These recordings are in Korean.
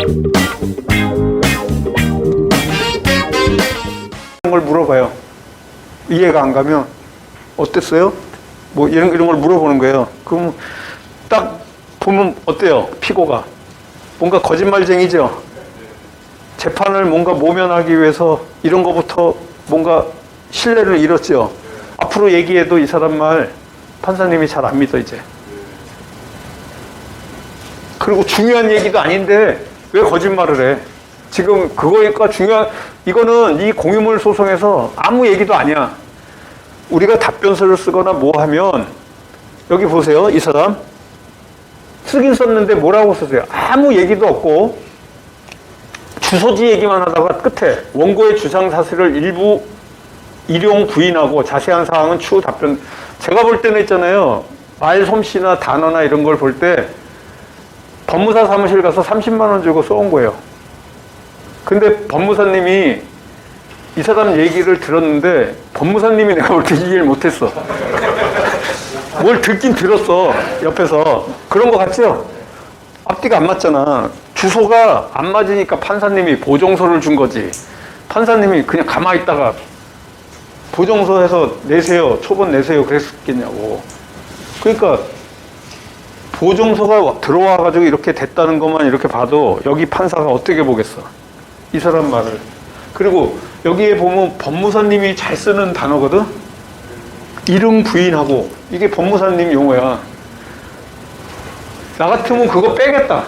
이런 걸 물어봐요. 이해가 안 가면 어땠어요? 뭐 이런 이런 걸 물어보는 거예요. 그럼 딱 보면 어때요? 피고가 뭔가 거짓말쟁이죠. 재판을 뭔가 모면하기 위해서 이런 거부터 뭔가 신뢰를 잃었죠. 앞으로 얘기해도 이 사람 말 판사님이 잘 안 믿어 이제. 그리고 중요한 얘기도 아닌데 왜 거짓말을 해? 지금 그거니까 중요한 이거는 이 공유물 소송에서 아무 얘기도 아니야. 우리가 답변서를 쓰거나 뭐 하면 여기 보세요. 이 사람 쓰긴 썼는데 뭐라고 썼어요? 아무 얘기도 없고 주소지 얘기만 하다가 끝에 원고의 주장 사실을 일부 일용 부인하고 자세한 사항은 추후 답변. 제가 볼 때는 있잖아요. 말 솜씨나 단어나 이런 걸 볼 때 법무사 사무실 가서 30만 원 주고 써온 거예요. 근데 법무사님이 이 사람 얘기를 들었는데 법무사님이 내가 볼 때 이해를 못했어. 뭘 듣긴 들었어 옆에서 그런 거 같죠? 앞뒤가 안 맞잖아. 주소가 안 맞으니까 판사님이 보정서를 준 거지. 판사님이 그냥 가만히 있다가 보정서에서 내세요, 초본 내세요 그랬겠냐고. 그러니까 보정서가 들어와 가지고 이렇게 됐다는 것만 이렇게 봐도 여기 판사가 어떻게 보겠어? 이 사람 말을. 그리고 여기에 보면 법무사님이 잘 쓰는 단어거든? 이름 부인하고 이게 법무사님 용어야. 나 같으면 그거 빼겠다.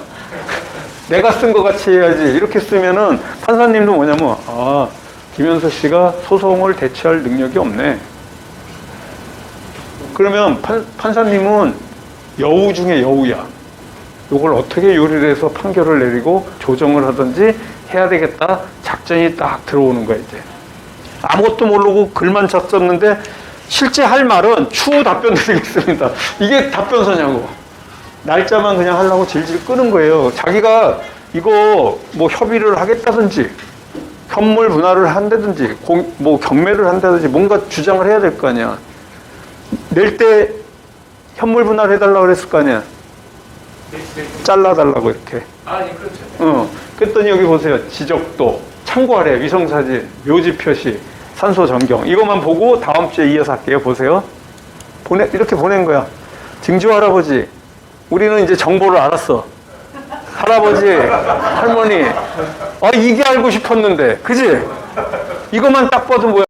내가 쓴 것 같이 해야지. 이렇게 쓰면은 판사님도 뭐냐면, 아, 김현수 씨가 소송을 대처할 능력이 없네. 그러면 판, 판사님은 여우 중에 여우야. 이걸 어떻게 요리를 해서 판결을 내리고 조정을 하든지 해야 되겠다. 작전이 딱 들어오는 거야, 이제. 아무것도 모르고 글만 썼는데 실제 할 말은 추후 답변 드리겠습니다. 이게 답변서냐고. 날짜만 그냥 하려고 질질 끄는 거예요. 자기가 이거 뭐 협의를 하겠다든지 현물 분할을 한다든지 공- 뭐 경매를 한다든지 뭔가 주장을 해야 될 거 아니야. 낼 때 현물 분할 해 달라고 그랬을 거 아니야. 잘라 달라고 이렇게. 아니 그렇죠. 어. 그랬더니 여기 보세요. 지적도, 참고하래, 위성 사진, 묘지 표시, 산소 전경. 이것만 보고 다음 주에 이어서 할게요. 보세요. 보내, 이렇게 보낸 거야. 증조 할아버지, 우리는 이제 정보를 알았어. 할아버지, 할머니, 아, 이게 알고 싶었는데. 그지? 이것만 딱 봐도 뭐야.